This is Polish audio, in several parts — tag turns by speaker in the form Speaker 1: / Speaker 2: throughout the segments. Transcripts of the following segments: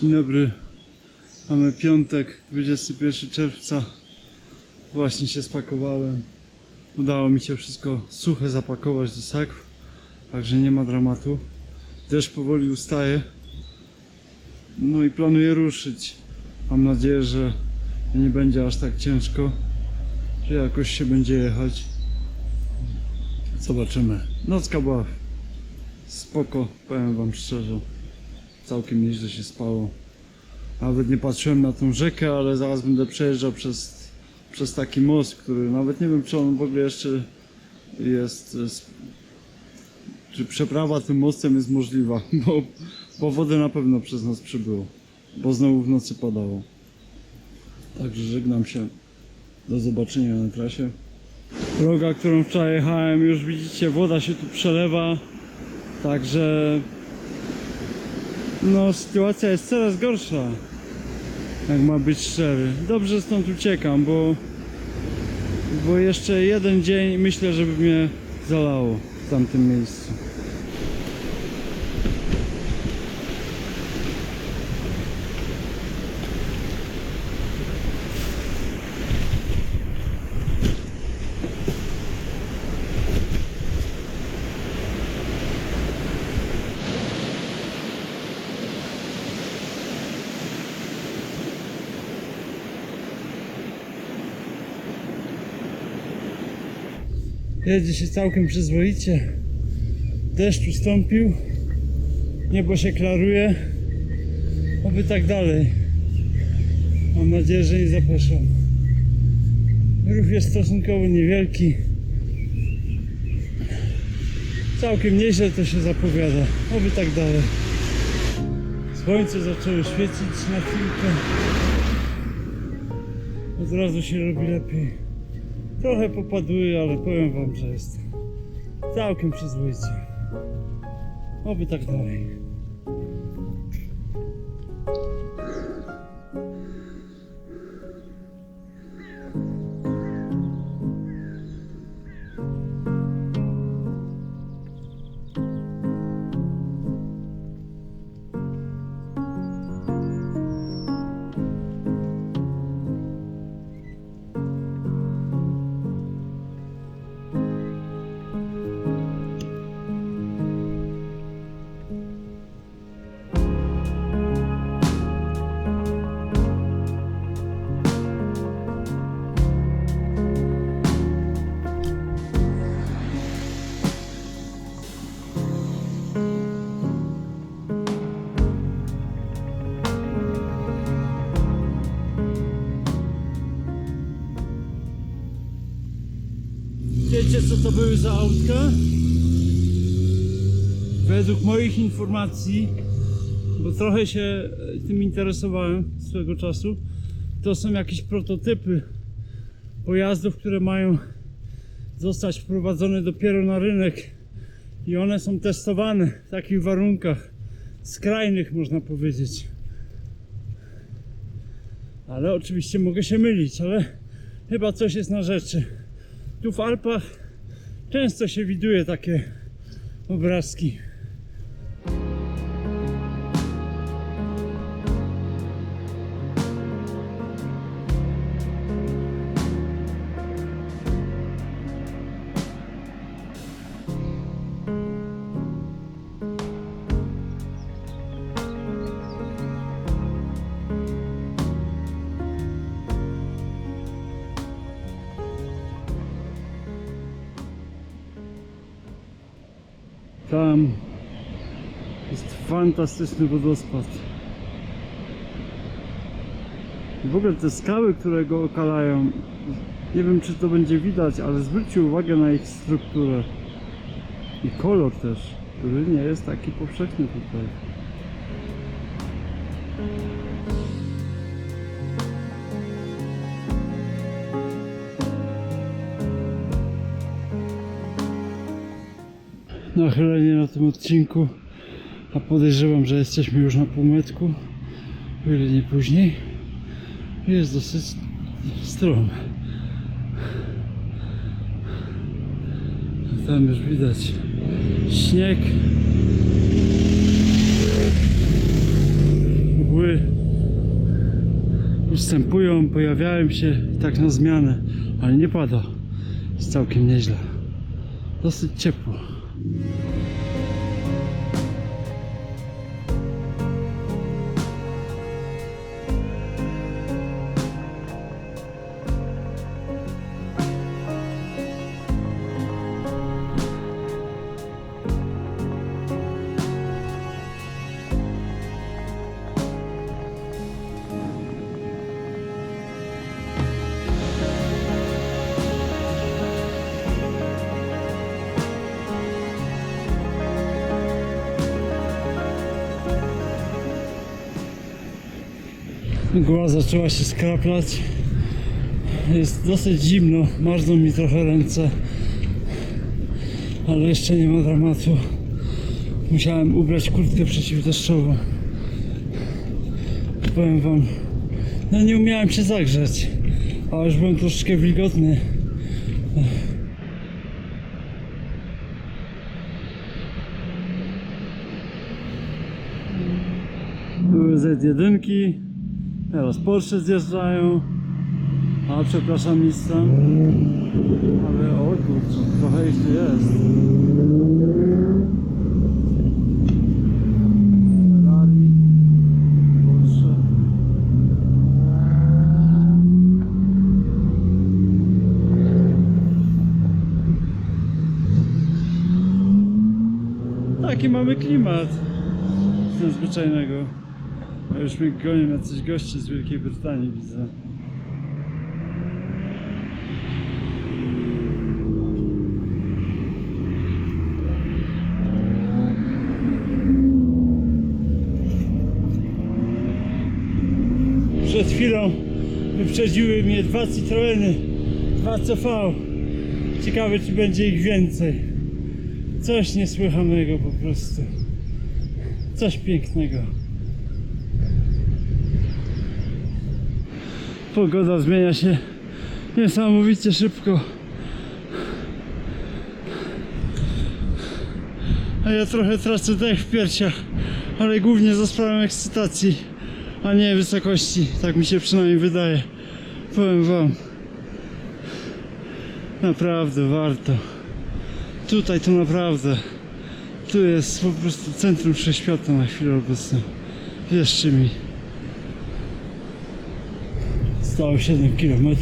Speaker 1: Dzień dobry. Mamy piątek, 21 czerwca. Właśnie się spakowałem. Udało mi się wszystko suche zapakować do sakw, także nie ma dramatu. Deszcz powoli ustaje. No i planuję ruszyć. Mam nadzieję, że nie będzie aż tak ciężko, że jakoś się będzie jechać. Zobaczymy. Nocka była spoko, powiem wam szczerze. Całkiem nieźle się spało. Nawet nie patrzyłem na tą rzekę, ale zaraz będę przejeżdżał przez, przez taki most, który nawet nie wiem, czy on w ogóle jeszcze jest. Czy przeprawa tym mostem jest możliwa, bo, bo wody na pewno przez nas przybyło, bo znowu w nocy padało. Także żegnam się. Do zobaczenia na trasie. Droga, którą wczoraj jechałem, już widzicie, woda się tu przelewa. Także no sytuacja jest coraz gorsza. Jak ma być szczery. Dobrze stąd uciekam, bo bo jeszcze jeden dzień myślę, żeby mnie zalało w tamtym miejscu. Jedzie się całkiem przyzwoicie. Deszcz ustąpił. Niebo się klaruje. Oby tak dalej. Mam nadzieję, że nie zapeszą. Ruch jest stosunkowo niewielki. Całkiem nieźle to się zapowiada. Oby tak dalej. Słońce zaczęło świecić na chwilkę. Od razu się robi lepiej. Trochę popadły, ale powiem wam, że jest całkiem przyzwoicie. Oby tak dalej. To były za autka? Według moich informacji, bo trochę się e, tym interesowałem swego czasu, to są jakieś prototypy pojazdów, które mają zostać wprowadzone dopiero na rynek i one są testowane w takich warunkach skrajnych można powiedzieć. Ale oczywiście mogę się mylić, ale chyba coś jest na rzeczy. Tu w Alpach często się widuje takie obrazki. Tam jest fantastyczny wodospad. I w ogóle te skały, które go okalają, nie wiem czy to będzie widać, ale zwróćcie uwagę na ich strukturę i kolor też, który nie jest taki powszechny tutaj. Nachylenie na tym odcinku, a podejrzewam, że jesteśmy już na półmetku, o ile nie później. Jest dosyć strom. Tam już widać śnieg, mgły ustępują, pojawiają się tak na zmianę, ale nie pada. Jest całkiem nieźle. Dosyć ciepło. Mgła zaczęła się skraplać. Jest dosyć zimno, marzną mi trochę ręce. Ale jeszcze nie ma dramatu. Musiałem ubrać kurtkę przeciwdeszczową. Powiem wam, no nie umiałem się zagrzać. A już byłem troszeczkę wilgotny. Były Z1, teraz Porsche zjeżdżają. A przepraszam miejsca. Ale o kurczę, trochę tu jest. Taki mamy klimat nadzwyczajnego. A już mnie gonią jacyś goście z Wielkiej Brytanii, widzę. Przed chwilą wyprzedziły mnie dwa Citroeny, dwa CV. Ciekawe, czy będzie ich więcej. Coś niesłychanego po prostu. Coś pięknego. Pogoda zmienia się niesamowicie szybko. A ja trochę tracę dech w piersiach, ale głównie za sprawą ekscytacji, a nie wysokości. Tak mi się przynajmniej wydaje. Powiem wam. Naprawdę warto. Tutaj to naprawdę. Tu jest po prostu centrum wszechświata na chwilę obecną. Wierzcie mi. Stało 7 km.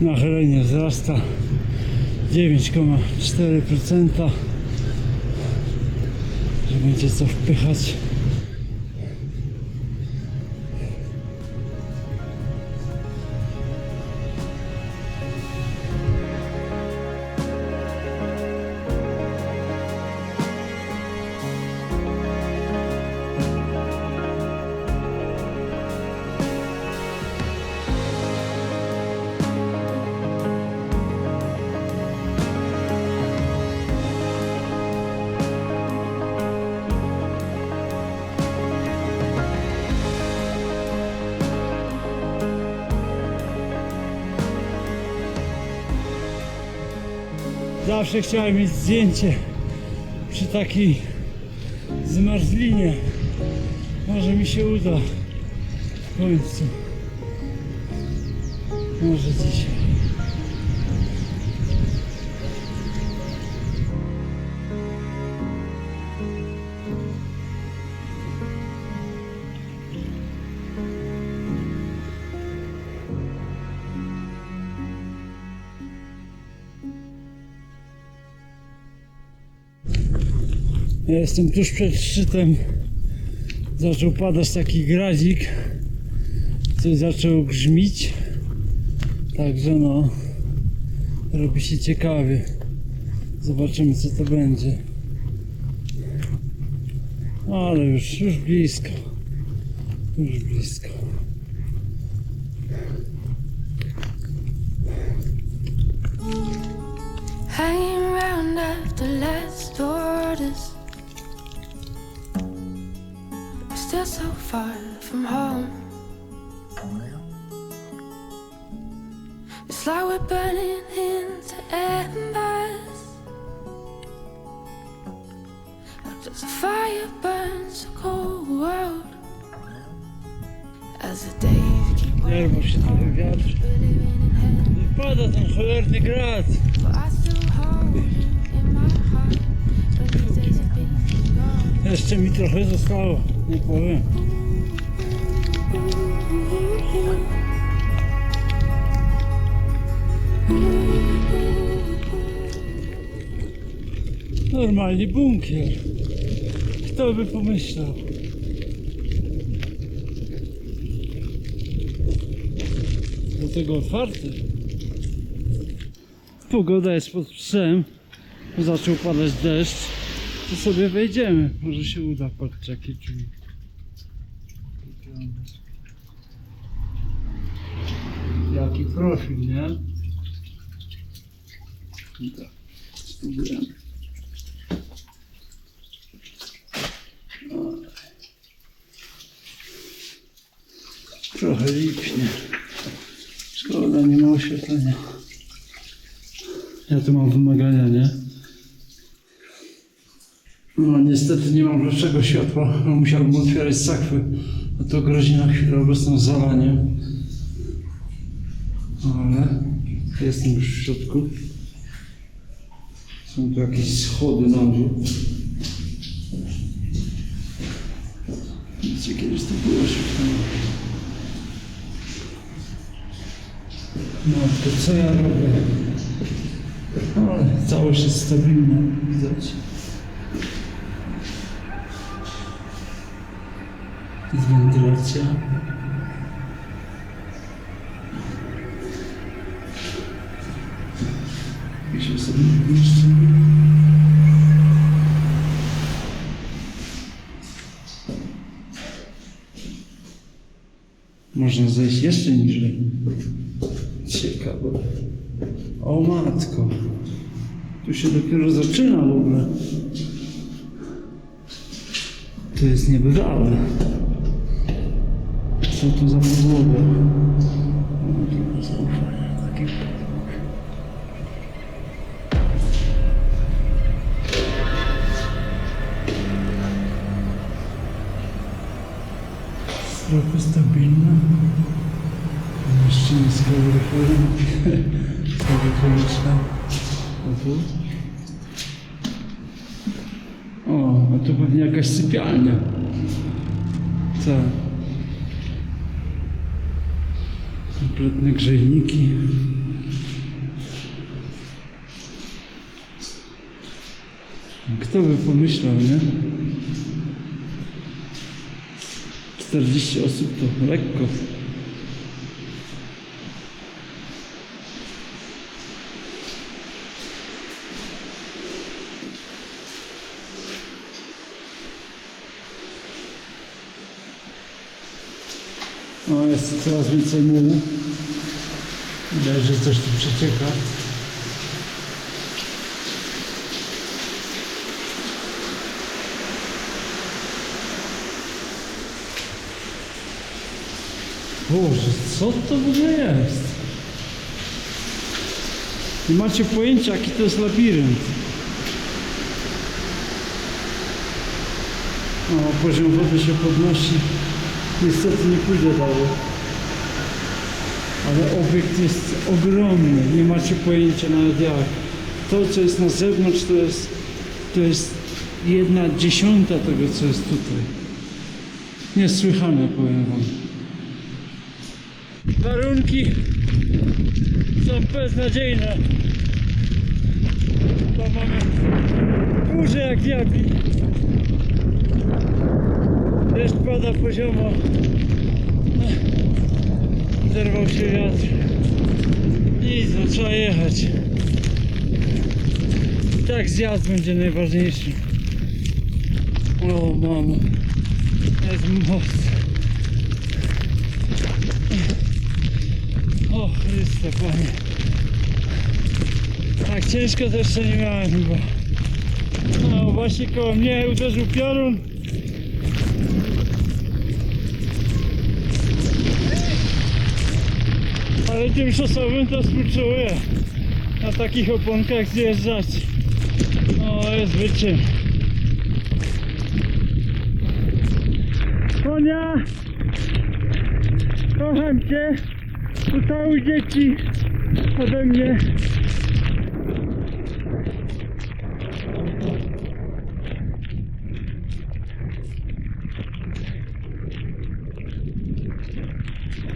Speaker 1: Nachylenie wzrasta 9,4%. Że będzie co wpychać. Zawsze chciałem mieć zdjęcie przy takiej zmarzlinie. Może mi się uda w końcu. Może dzisiaj. Ja jestem tuż przed szczytem. Zaczął padać taki gradzik. Coś zaczęło grzmić. Także no, robi się ciekawie. Zobaczymy co to będzie. Ale już, już blisko. Już blisko.
Speaker 2: Hanging after last orders. Still so far from home. It's like we're burning into embers. Just a fire burns a cold world as the days keep
Speaker 1: Zerwał się trochę wiatr. I pada ten cholerny grad.
Speaker 2: But I still hold you in my heart. But these days have been gone.
Speaker 1: Jeszcze mi trochę zostało, nie powiem. Normalnie bunkier. Kto by pomyślał? Do tego otwarty. Pogoda jest pod psem. Zaczął padać deszcz. To sobie wejdziemy. Może się uda. Patrzcie jakie drzwi. Jaki profil, nie? I tak. Spróbujemy. Trochę lipnie. Szkoda, nie ma oświetlenia. Ja tu mam wymagania, nie? No niestety nie mam lepszego światła. Musiałbym otwierać sakwy. A to grozi na chwilę obecną zalanie. Ale jestem już w środku. Są tu jakieś schody na dół. Widzicie, kiedyś to było oświetlenie. No to co ja robię? Ale całość jest stabilna, widać. Jest wentylacja. Można zejść jeszcze niżej. Ciekawe. O matko. Tu się dopiero zaczyna w ogóle. To jest niebywałe. Co to za podłoga? Trochę stabilna. Z kaloryferem. Kaloryferyczne. A tu? O, a tu pewnie jakaś sypialnia. Tak. Kompletne grzejniki. Kto by pomyślał, nie? 40 osób to lekko. O, jest coraz więcej mułu. Widać, że coś tu przecieka. Boże, co to w ogóle jest? Nie macie pojęcia, jaki to jest labirynt. O, poziom wody się podnosi. Niestety nie pójdę dalej. Ale obiekt jest ogromny, nie macie pojęcia nawet jak. To, co jest na zewnątrz, to jest, to jest jedna dziesiąta tego, co jest tutaj. Niesłychane, powiem wam. Warunki są beznadziejne. To mamy górze jak diabli. Deszcz pada poziomo. Zerwał się wiatr. Nic, no trzeba jechać. I tak zjazd będzie najważniejszy. O mamo. Jest most. O Chryste Panie. Tak ciężko to jeszcze nie miałem chyba. No właśnie koło mnie uderzył piorun. Ale tym szosowym to współczuję. Na takich oponkach zjeżdżać. No jest wyczyn. Konia! kocham cię. Ucałuj dzieci ode mnie.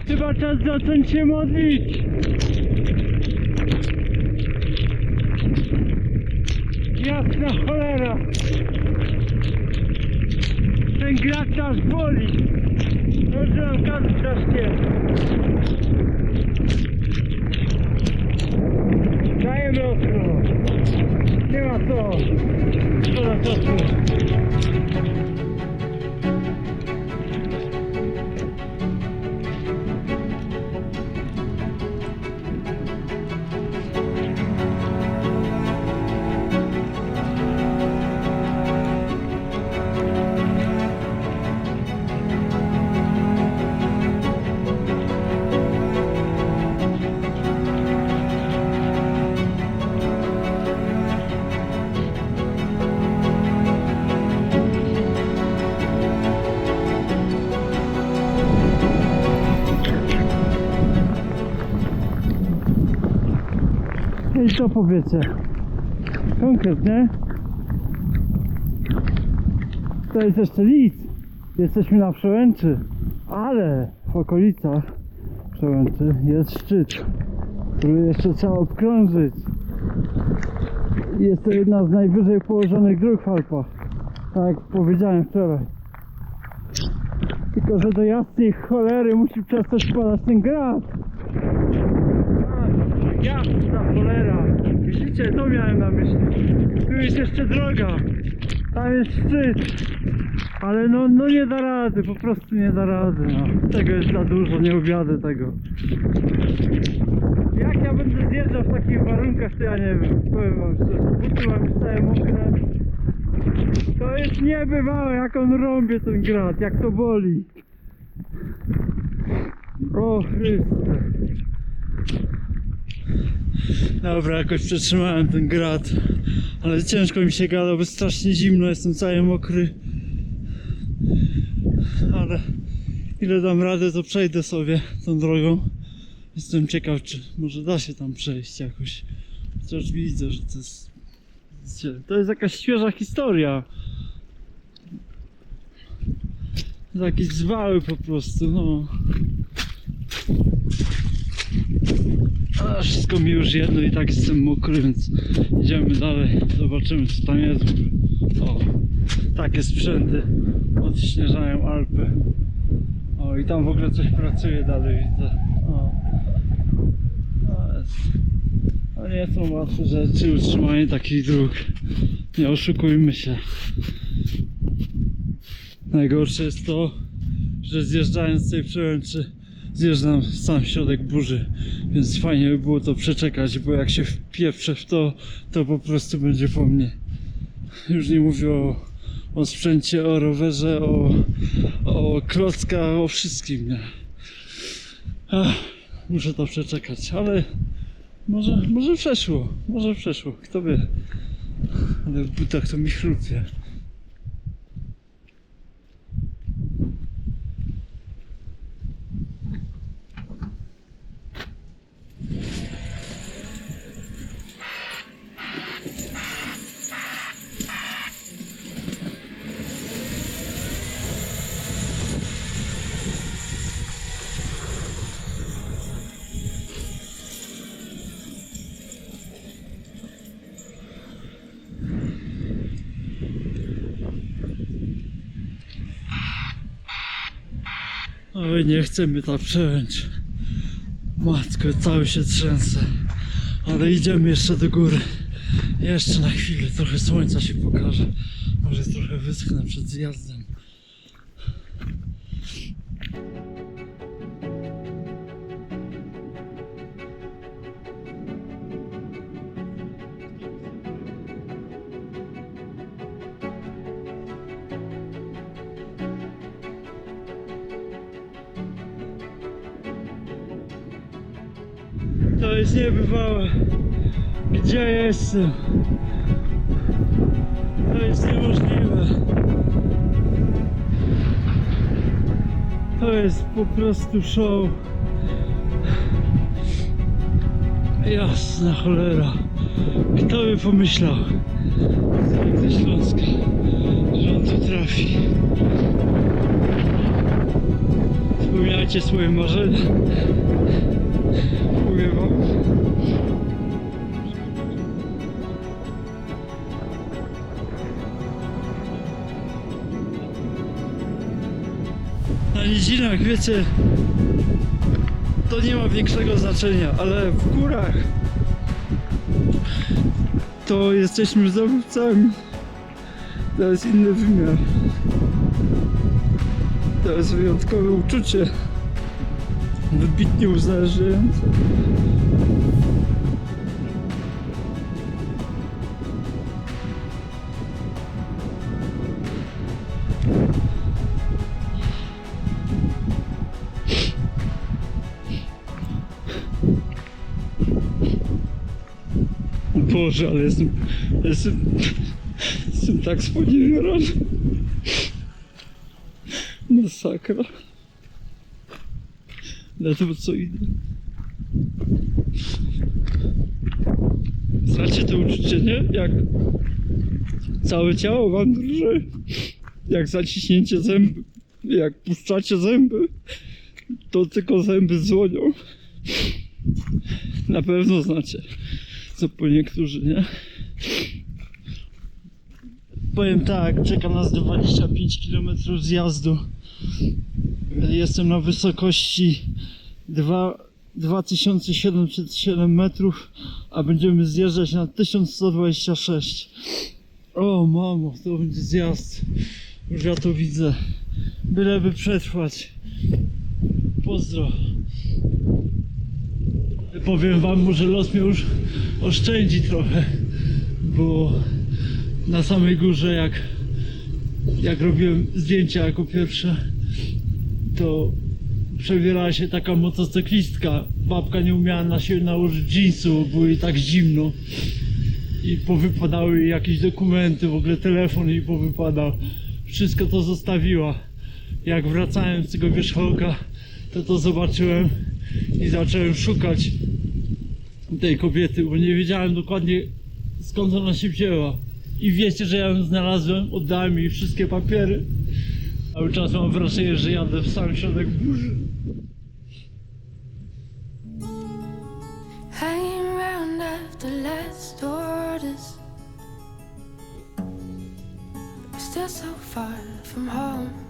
Speaker 1: Chyba czas zacząć się modlić. Jasna cholera. Ten grat nas boli. Może nam każdy strasznie. Dajemy ostro. Nie ma co. Szkoda czasu. Co powiecie? Konkretnie? To jest jeszcze nic. Jesteśmy na Przełęczy, ale w okolicach Przełęczy jest szczyt, który jeszcze trzeba obkrążyć. Jest to jedna z najwyżej położonych dróg w Alpach, tak jak powiedziałem wczoraj. Tylko, że do jasnej cholery musi przestać padać ten grat. Jasna cholera! Widzicie, to miałem na myśli. Tu jest jeszcze droga. Tam jest szczyt. Ale no, no nie da rady, po prostu nie da rady. No. Tego jest za dużo, nie objadę tego. Jak ja będę zjeżdżał w takich warunkach, to ja nie wiem. Powiem wam szczerze. Buty mam już całe mokre. To jest niebywałe, jak on rąbie ten grat, jak to boli. O Chryste. Dobra, jakoś przetrzymałem ten grat, ale ciężko mi się gada, bo strasznie zimno, jestem cały mokry. Ale ile dam radę, to przejdę sobie tą drogą. Jestem ciekaw, czy może da się tam przejść jakoś. Chociaż widzę, że to jest... To jest jakaś świeża historia. Jakieś zwały po prostu, no. A wszystko mi już jedno i tak jestem mokry, więc idziemy dalej. Zobaczymy co tam jest. O, takie sprzęty odśnieżają Alpy. O, i tam w ogóle coś pracuje dalej, widzę. O. No, jest. No nie są łatwe rzeczy, utrzymanie takich dróg. Nie oszukujmy się. Najgorsze jest to, że zjeżdżając z tej przełęczy zjeżdżam w sam środek burzy, więc fajnie by było to przeczekać, bo jak się wpieprzę w to, to po prostu będzie po mnie. Już nie mówię o, o sprzęcie, o rowerze, o, o klockach, o wszystkim, nie? Ach, muszę to przeczekać, ale może, może przeszło, może przeszło, kto wie. Ale w butach to mi chrupie. Oj, nie chce mi ta przełęcz. Matko, cały się trzęsę. Ale idziemy jeszcze do góry. Jeszcze na chwilę, trochę słońca się pokaże. Może trochę wyschnę przed zjazdem. To jest niemożliwe. To jest po prostu show. Jasna cholera. Kto by pomyślał, ze Śląska, że on tu trafi. Spełniajcie swoje marzenia. Mówię wam. Nizinach, wiecie, to nie ma większego znaczenia, ale w górach to jesteśmy zdobywcami. To jest inny wymiar. To jest wyjątkowe uczucie. Wybitnie uzależniające. Boże, ale jestem, jestem, jestem tak sponiewiorony. Masakra. Dlatego co idę. Znacie to uczucie, nie? Jak całe ciało wam drży. Jak zaciśnięcie zęby. Jak puszczacie zęby, to tylko zęby dzwonią. Na pewno znacie. Co po niektórzy, nie? Powiem tak, czeka nas 25 km zjazdu. Jestem na wysokości 2, 2707 metrów, a będziemy zjeżdżać na 1126. O mamo, to będzie zjazd. Już ja to widzę. Byleby przetrwać. Pozdro. Powiem wam, może los mnie już oszczędzi trochę, bo na samej górze jak, jak robiłem zdjęcia jako pierwsze, to przebierała się taka motocyklistka. Babka nie umiała na siebie nałożyć jeansu, było jej tak zimno. I powypadały jej jakieś dokumenty, w ogóle telefon jej powypadał. Wszystko to zostawiła. Jak wracałem z tego wierzchołka, to to zobaczyłem i zacząłem szukać tej kobiety, bo nie wiedziałem dokładnie skąd ona się wzięła. I wiecie, że ja ją znalazłem, oddałem jej wszystkie papiery. Cały czas mam wrażenie, że jadę w sam środek burzy.
Speaker 2: Hanging around after last still so far from home.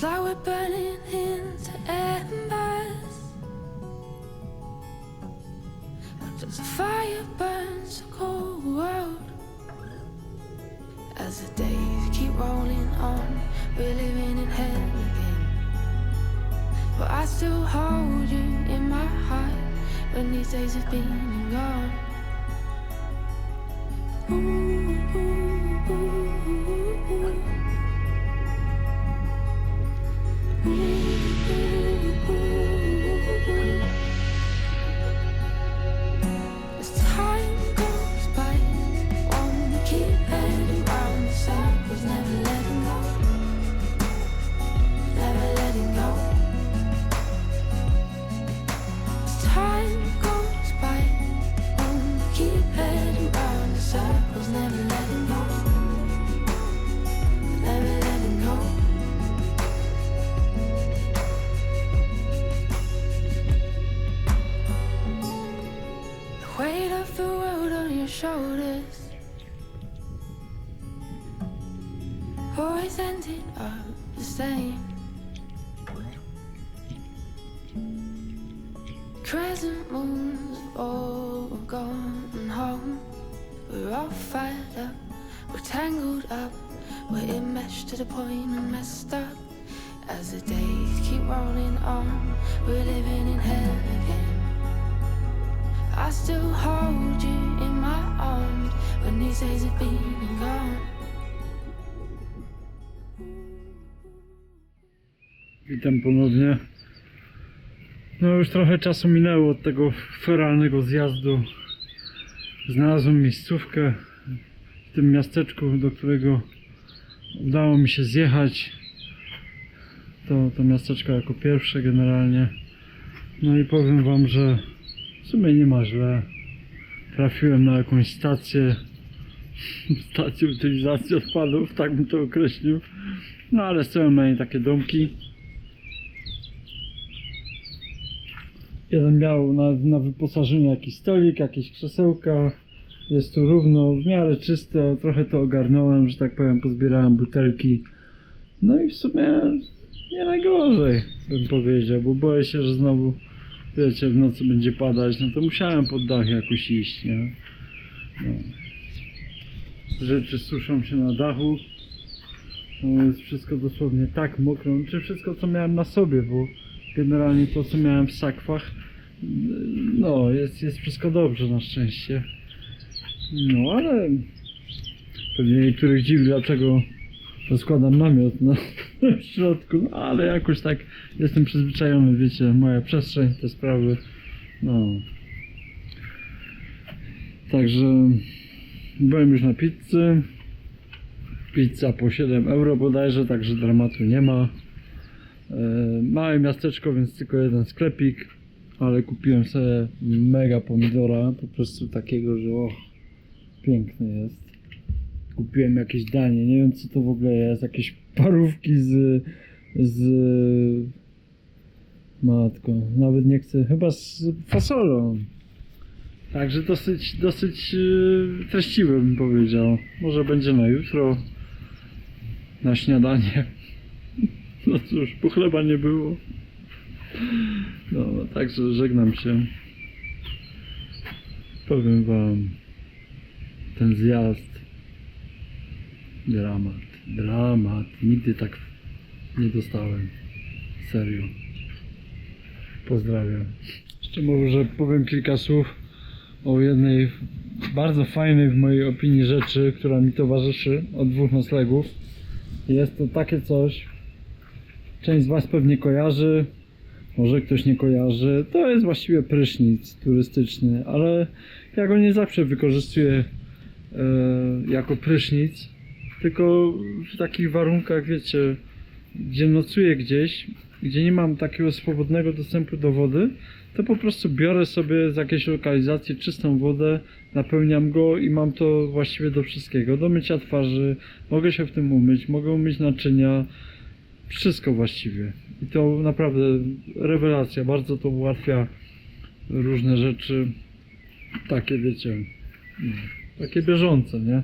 Speaker 2: We're burning into embers. As the fire burns a cold world. As the days keep rolling on, we're living in hell again. But I still hold you in my heart when these days have been and gone. Ooh, ooh. And messed up. As the days keep rolling on, we're living in hell again. I still hold you in my arms when these days have been and gone.
Speaker 1: Witam ponownie. No już trochę czasu minęło od tego feralnego zjazdu. Znalazłem miejscówkę w tym miasteczku, do którego udało mi się zjechać to, to miasteczko jako pierwsze generalnie. No i powiem wam, że w sumie nie ma źle. Trafiłem na jakąś stację, stację utylizacji odpadów, tak bym to określił. No ale stoją na niej takie domki. Jeden miał na, na wyposażeniu jakiś stolik, jakieś krzesełka. Jest tu równo, w miarę czysto, trochę to ogarnąłem, że tak powiem, pozbierałem butelki. No i w sumie nie najgorzej, bym powiedział, bo boję się, że znowu, wiecie, w nocy będzie padać, no to musiałem pod dach jakoś iść, nie? No. Rzeczy suszą się na dachu. No jest wszystko dosłownie tak mokro, czy wszystko co miałem na sobie, bo generalnie to co miałem w sakwach, no jest, jest wszystko dobrze na szczęście. No ale pewnie niektórych dziwi dlaczego rozkładam namiot na w środku, no ale jakoś tak jestem przyzwyczajony, wiecie, moja przestrzeń, te sprawy, no. Także byłem już na pizzy. Pizza po 7 euro bodajże, także dramatu nie ma. E, małe miasteczko, więc tylko jeden sklepik, ale kupiłem sobie mega pomidora, po prostu takiego, że och, piękny jest. Kupiłem jakieś danie, nie wiem co to w ogóle jest, jakieś parówki z, z matką, nawet nie chcę, chyba z fasolą. Także dosyć, dosyć yy, treściwy bym powiedział. Może będzie na jutro, na śniadanie. No cóż, po chleba nie było. No, także żegnam się. Powiem wam, ten zjazd, dramat, dramat. Nigdy tak nie dostałem. Serio. Pozdrawiam. Jeszcze może powiem kilka słów o jednej bardzo fajnej w mojej opinii rzeczy, która mi towarzyszy od dwóch noclegów. Jest to takie coś, część z Was pewnie kojarzy, może ktoś nie kojarzy. To jest właściwie prysznic turystyczny, ale ja go nie zawsze wykorzystuję jako prysznic, tylko w takich warunkach, wiecie, gdzie nocuję gdzieś, gdzie nie mam takiego swobodnego dostępu do wody, to po prostu biorę sobie z jakiejś lokalizacji czystą wodę, napełniam go i mam to właściwie do wszystkiego. Do mycia twarzy, mogę się w tym umyć, mogę umyć naczynia, wszystko właściwie. I to naprawdę rewelacja, bardzo to ułatwia różne rzeczy, takie wiecie, no, takie bieżące, nie?